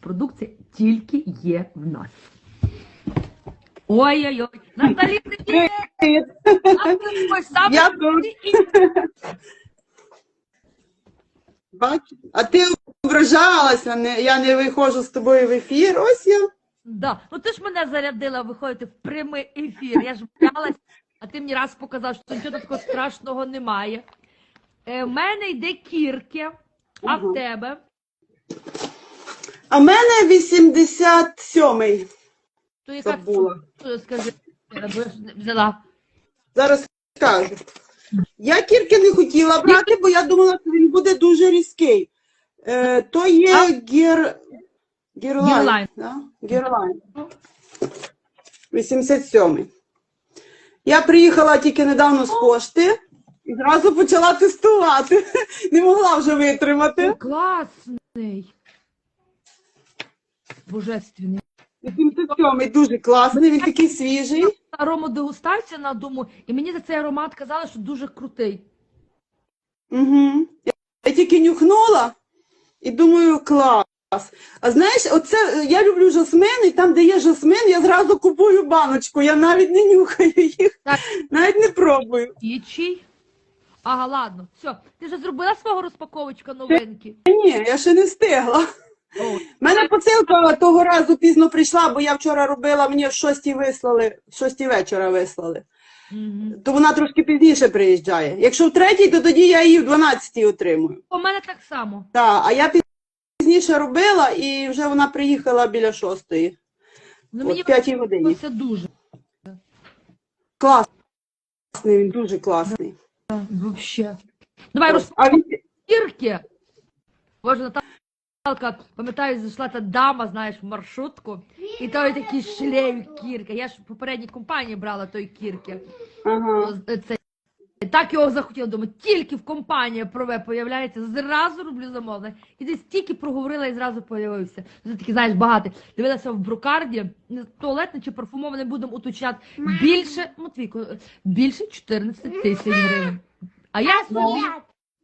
продукція тільки є в нас. Ой-ой-ой, Наталі, привіт! Привіт. А ти ось Я тут. Бач? А ти ображалася, не, я не виходжу з тобою в ефір. Ось я. Да. Ну ти ж мене зарядила виходити в прямий ефір. Я ж боялась, а ти мені раз показав, що нічого такого страшного немає. Е, в мене йде кірки, а в тебе. А в мене 87-й. То яка Забула. Скажи, бо я взяла. Зараз скажу. Я кірки не хотіла брати, бо я думала, що він буде дуже різкий. Е, то є гір... Гірлайн. Гірлайн. Да? Гірлайн. 87-й. Я приїхала тільки недавно з пошти і зразу почала тестувати. Не могла вже витримати. Класний. Божественний. 87-й дуже класний, він такий свіжий. Аромодегустація на дому, і мені за цей аромат казали, що дуже крутий. Угу. Я, тільки нюхнула і думаю, клас. А знаєш, оце я люблю жасмин, і там, де є жасмин, я зразу купую баночку. Я навіть не нюхаю їх, Так. навіть не пробую. Ічий. Ага, ладно. Все. Ти вже зробила свого розпаковочка новинки? Ні, я ще не встигла. У мене посилка того разу пізно прийшла, бо я вчора робила, мені в 6 вислали, в 6 вечора вислали. Мгм. То вона трошки пізніше приїжджає. Якщо в третій, то тоді я її в 12 отримую. У мене так само. Так, а я пізніше робила і вже вона приїхала біля шостої. Ну, мені в п'ятій годині. це дуже. Класний, він дуже класний. Вообще. Давай Ось. А він... розпірки. Пам'ятаю, зайшла та дама, знаєш, в маршрутку, і той такий шлейф кірки. Я ж в попередній компанії брала той кірки. Ага. Це, так його захотіла, думаю, тільки в компанії прове появляється, зразу роблю замовлення. І десь тільки проговорила і зразу появився. Це такий, знаєш, багатий. Дивилася в брокарді, не туалетне чи парфумоване будемо уточняти. Більше, Матвійко, більше 14 тисяч гривень. А я собі...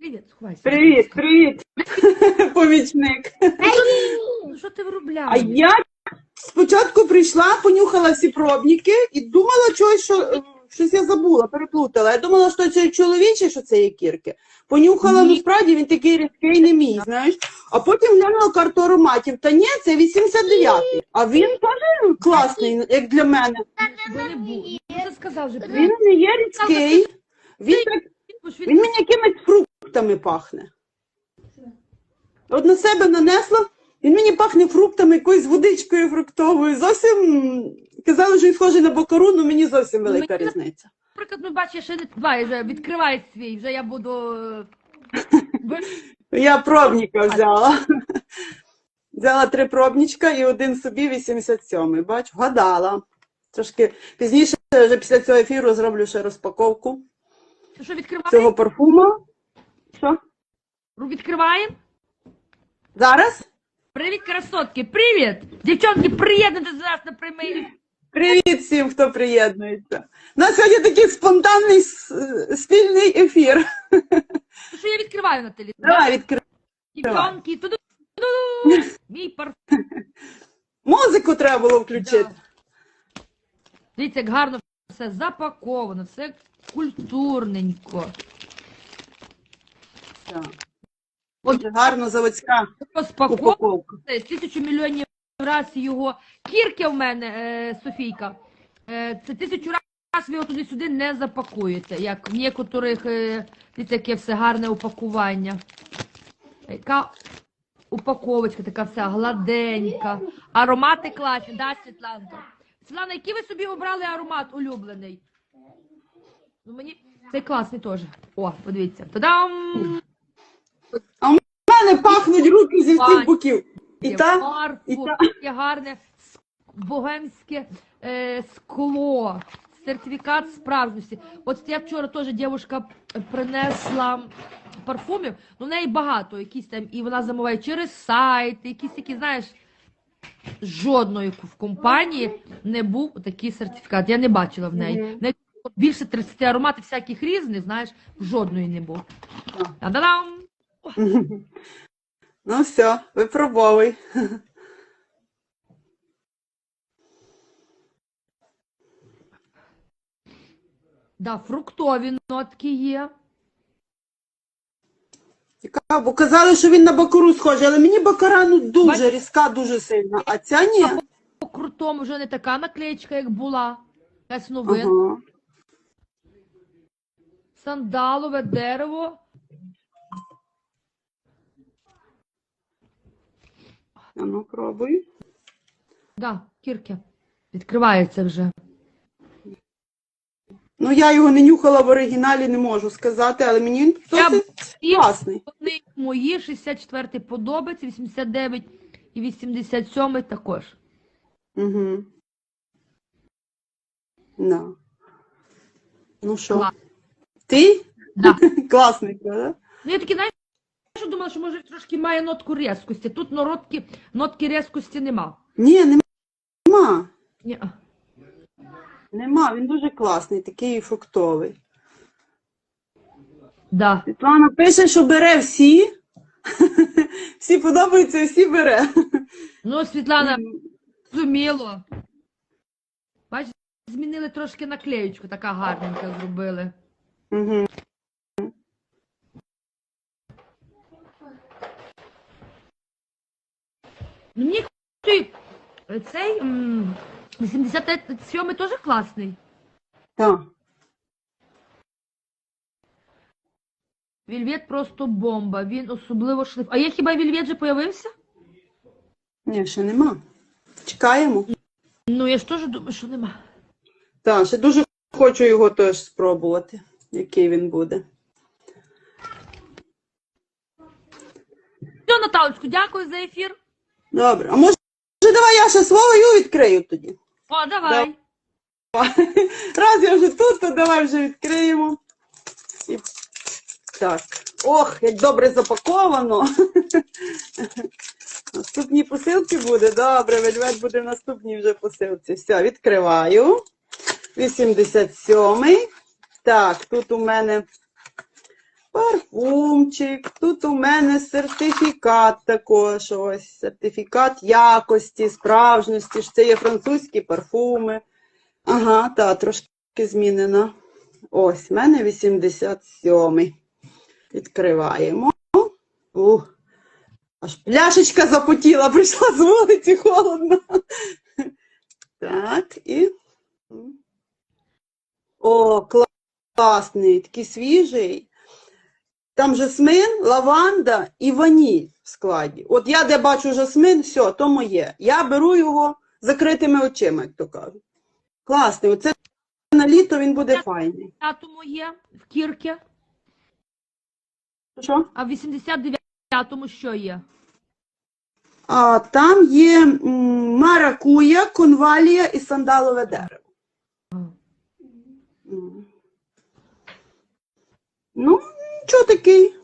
Привіт, сховайся. Привіт, привіт, помічник. Ну що ти А я спочатку прийшла, понюхала всі пробники і думала чогось, що щось я забула, переплутала. Я думала, що це чоловіче, що це є кірки. Понюхала, ну справді він такий різкий не мій, знаєш. А потім глянула карту ароматів. Та ні, це 89-й. А він теж класний, як для мене. Бо не. Ну, Ти сказав вже, Він не є різкий. Він так Він мені якимись фруктами пахне. От на себе нанесла, він мені пахне фруктами, якоюсь водичкою фруктовою. Зовсім казали, що він схожий на бакару, але мені зовсім велика Мені- різниця. Наприклад, ну бачиш, я ще не давай, вже відкривай свій, вже я буду. е, Я пробника взяла. Взяла три пробничка і один собі 87-й. Бач, вгадала. Трошки пізніше, вже після цього ефіру, зроблю ще розпаковку Що, що цього парфума. Що? Відкриваємо? Зараз? Привіт, красотки! Привіт! Дівчонки, приєднуйтесь до нас на прямий. Привіт всім, хто приєднується. У нас сьогодні такий спонтанний спільний ефір. Ну, Що я відкриваю на телі? Давай відкривай. Дівчонки, туду мій парфум. Музику треба було включити. Да. Дивіться, як гарно все запаковано, все культурненько. Так. Дуже гарно заводська упаковка. Це тисячу мільйонів раз його. Кірки в мене, е, Софійка. Е, це тисячу раз ви його туди-сюди не запакуєте, як в некоторих, е, яке все гарне упакування. Яка упаковочка така вся гладенька. Аромати класні, да, Світланка? Світлана, який ви собі обрали аромат улюблений? Ну, мені цей класний теж. О, подивіться. Та-дам! У мене пахнуть руки зі всіх боків. І та, і та. таке гарне богемське е, скло, сертифікат справжності. От я вчора теж дівчинка принесла парфумів, ну в неї багато, якісь там, і вона замовляє через сайт, якісь такі, знаєш, жодної в компанії не був такий сертифікат. Я не бачила в неї. В неї більше 30 ароматів всяких різних, знаєш, жодної не. Так. Та-дам! Ну все, випробовуй. Да, фруктові нотки є. Цікаво, бо казали, що він на бакуру схожий, але мені бакара ну дуже Бач- різка, дуже сильна, а ця ні. По крутому вже не така наклеєчка, як була. Якась. Ага. Сандалове дерево. Ну пробуй. Да, кірки. Відкривається вже. Ну я його не нюхала в оригіналі, не можу сказати, але мені він класний. вони мої 64-й подобається, 89 і 87 також. Угу. Да. Ну що? Ти? Да. Класний, правда? Ну, я таки, знаєш, що думала, що може трошки має нотку різкості. Тут нотки, нотки різкості нема. Ні, нема. Ні. Нема, він дуже класний, такий фруктовий. Да. Світлана пише, що бере всі. Всі подобаються, всі бере. Ну, Світлана, зуміло. Бач, змінили трошки наклеючку, така гарненька зробили. Угу. Мені цей, цей м, 87 теж класний. Так. Вільвет просто бомба. Він особливо шлиф. А є хіба Вільвет же появився? Ні, ще нема. Чекаємо. Ну, я ж теж думаю, що нема. Так, ще дуже хочу його теж спробувати, який він буде. Все, Наталочку, дякую за ефір. Добре. А може, давай я ще свою відкрию тоді. О, давай. Раз я вже тут, то давай вже відкриємо. І... Так. Ох, як добре запаковано. Наступні посилки буде. Добре, вельвет буде в наступній вже посилці. Все, відкриваю. 87-й. Так, тут у мене парфумчик, тут у мене сертифікат також. Ось сертифікат якості, справжності. Це є французькі парфуми. Ага, та, трошки змінено. Ось, в мене 87-й. Відкриваємо. Ух, аж пляшечка запотіла, прийшла з вулиці холодно. Так, і. О, класний, такий свіжий. Там жасмин, лаванда і ваніль в складі. От я де бачу жасмин, все, то моє. Я беру його закритими очима, як то кажуть. Класний. Оце на літо він буде файний. Тому є в кірки, Що? а в 89-му що є? А, там є м, маракуя, конвалія і сандалове дерево. Ну, нічого такий.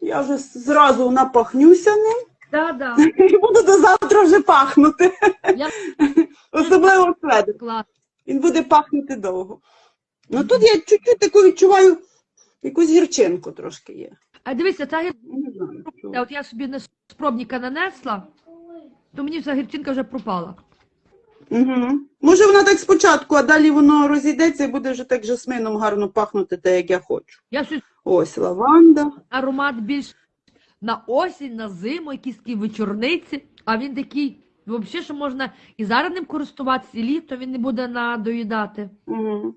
Я вже зразу напахнюся ним Да, да. і буду до завтра вже пахнути. Я Особливо сведок. клас. Він буде пахнути довго. Ну тут я чуть-чуть таку відчуваю, якусь гірчинку трошки є. А дивися, ця гір... Не знаю. чого. от я собі на спробника нанесла, то мені вся гірчинка вже пропала. Угу. Може вона так спочатку, а далі воно розійдеться і буде вже так жасмином гарно пахнути, так як я хочу. Я щось Ось лаванда. аромат більш на осінь, на зиму, якісь такі вечорниці, а він такий, взагалі, що можна і зараз ним користуватися, і літо він не буде надоїдати. Угу.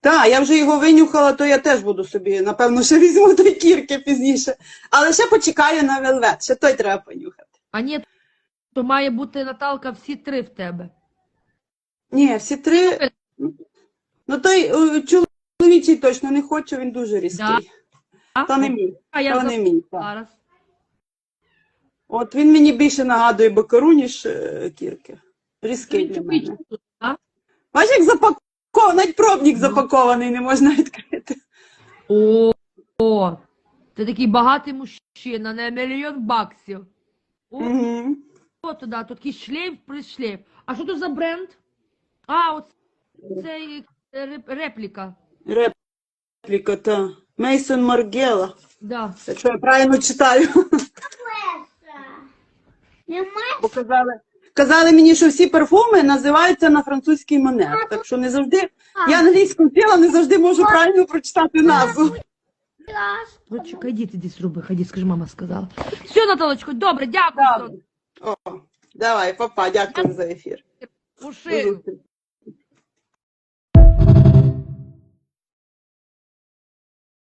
Так, я вже його винюхала, то я теж буду собі, напевно, ще візьму той кірки пізніше. Але ще почекаю на велвет, ще той треба понюхати. А ні, то має бути Наталка всі три в тебе. Ні, всі три. Ну той е, чоловічий точно не хочу, він дуже різкий. Да. Та не мій. а я Та не мій. так. зараз. От він мені більше нагадує бакару, ніж е, кірки. Різкий для мене. а? Бачиш, як запакований, навіть пробник запакований, не можна відкрити. О, о, ти такий багатий мужчина, на мільйон баксів. О, Угу. Туди, тут такий шлейф при шлейф. А що тут за бренд? А, от це е, репліка. Репліка, та. Мейсон Маргела. Да. Якщо я правильно читаю. Показали, казали мені, що всі парфуми називаються на французький манер. Так що не завжди. Я англійську вчила, не завжди можу правильно прочитати назву. Чекай, йди, іди зроби, ході, скажи, мама сказала. Все, Наталочко, добре, дякую. Добре. О, давай, папа, дякую за ефір. Пуши.